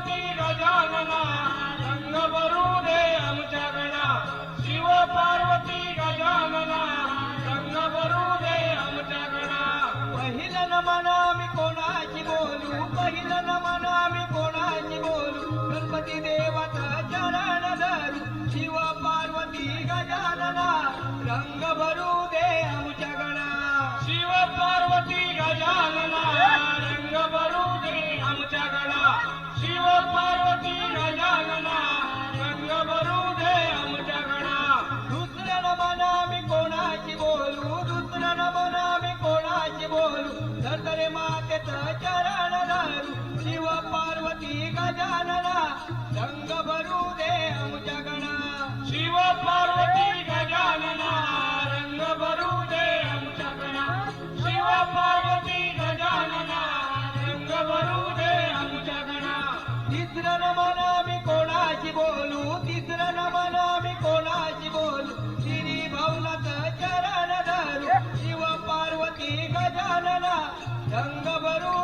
पार्वती गजानना रंग भरू दे आमच्या गणा शिव पार्वती गजानना रंग भरू दे आमच्या गणा पहिलं न म्हणा मी कोणाची बोलू? पहिलं न म्हणा मी कोणाची बोलू? गणपती देवाचा चरण धरू. शिव पार्वती गजानना रंग भरू तिसरं न म्हणा मी कोणाशी बोलू? तिसरं न म्हणा मी कोणाशी बोलू? श्री भवनात चरण धरू. शिव पार्वती गजानना रंग भरू